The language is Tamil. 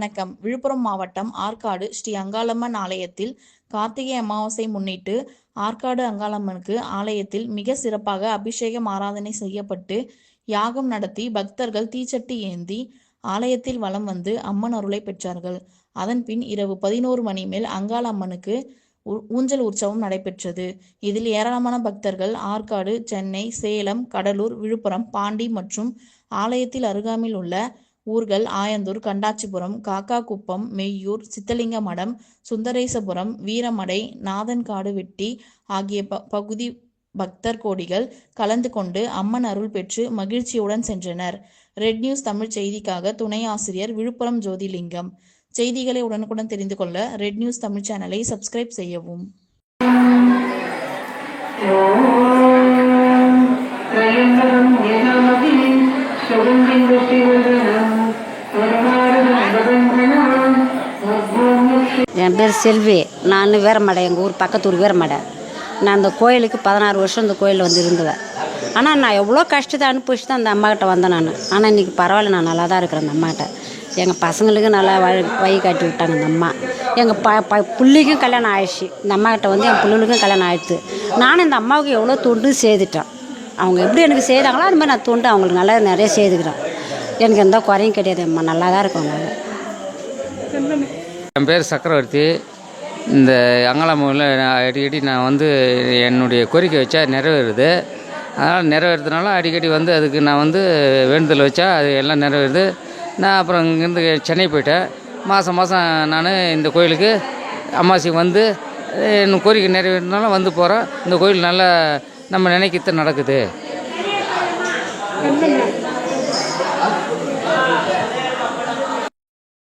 வணக்கம். விழுப்புரம் மாவட்டம் ஆற்காடு ஸ்ரீ அங்காளம்மன் ஆலயத்தில் கார்த்திகை அமாவாசை முன்னிட்டு ஆற்காடு அங்காளம்மனுக்கு ஆலயத்தில் மிக சிறப்பாக அபிஷேகம் ஆராதனை செய்யப்பட்டு யாகம் நடத்தி பக்தர்கள் தீச்சட்டி ஏந்தி ஆலயத்தில் வலம் வந்து அம்மன் அருளை பெற்றார்கள். அதன் பின் இரவு பதினோரு மணி மேல் அங்காள அம்மனுக்கு ஊ- ஊஞ்சல் உற்சவம் நடைபெற்றது. இதில் ஏராளமான பக்தர்கள் ஆற்காடு சென்னை சேலம் கடலூர் விழுப்புரம் பாண்டி மற்றும் ஆலயத்தில் அருகாமையில் உள்ள ஊர்கள் ஆயந்தூர் கண்டாச்சிபுரம் காக்காக்குப்பம் மெய்யூர் சித்தலிங்க மடம் சுந்தரேசபுரம் வீரமடை நாதன்காடு வெட்டி ஆகிய ப- பகுதி பக்தர் கோடிகள் கலந்து கொண்டு அம்மன் அருள் பெற்று மகிழ்ச்சியுடன் சென்றனர். ரெட் நியூஸ் தமிழ் செய்திக்காக துணை ஆசிரியர் விழுப்புரம் ஜோதிலிங்கம். செய்திகளை உடனுக்குடன் தெரிந்து கொள்ள ரெட் நியூஸ் தமிழ் சேனலை சப்ஸ்கிரைப் செய்யவும். என் பேர் செல்வி. நான் வீரமடை எங்கள் ஊர் பக்கத்து ஊர் வீரமடை நான் அந்த கோயிலுக்கு பதினாறு வருஷம் இந்த கோயிலில் வந்து இருந்தேன் ஆனால் நான் எவ்வளோ கஷ்டத்தை அனுபவிச்சு தான் அந்த அம்மாக்கிட்ட வந்தேன் நான். ஆனால் இன்றைக்கி பரவாயில்ல நான் நல்லா தான் இருக்கிறேன் அந்த அம்மாட்ட எங்கள் பசங்களுக்கு நல்லா வழி வழி காட்டி விட்டாங்க அந்த அம்மா. எங்கள் ப ப பிள்ளைக்கும் கல்யாணம் ஆயிடுச்சு. இந்த அம்மாக்கிட்ட வந்து என் பிள்ளைகளுக்கும் கல்யாணம் ஆயிடுத்து. நானும் இந்த அம்மாவுக்கு எவ்வளோ தொண்டு செய்துட்டேன். அவங்க எப்படி எனக்கு செய்தாங்களோ அது மாதிரி நான் தொண்டு அவங்களுக்கு நல்லா நிறைய செய்துக்கிறேன். எனக்கு எந்த குறையும் கிடையாது அம்மா. நல்லா தான் இருக்கும் அவங்க என் பேர் சக்கரவர்த்தி. இந்த அங்காளம்மனில் நான் அடிக்கடி நான் வந்து என்னுடைய கோரிக்கை வச்சா நிறைவேறுது. அதனால் நிறைவேறதுனால அடிக்கடி வந்து அதுக்கு நான் வந்து வேண்டுதல் வச்சா அது எல்லாம் நிறைவேறுது. நான் அப்புறம் இங்கேருந்து சென்னை போயிட்டேன். மாதம் மாதம் நான் இந்த கோயிலுக்கு அமாவாசைக்கு வந்து என் கோரிக்கை நிறைவேறினாலும் வந்து போகிறேன் இந்த கோயில் நல்லா நம்ம நினைக்கிறது நடக்குது.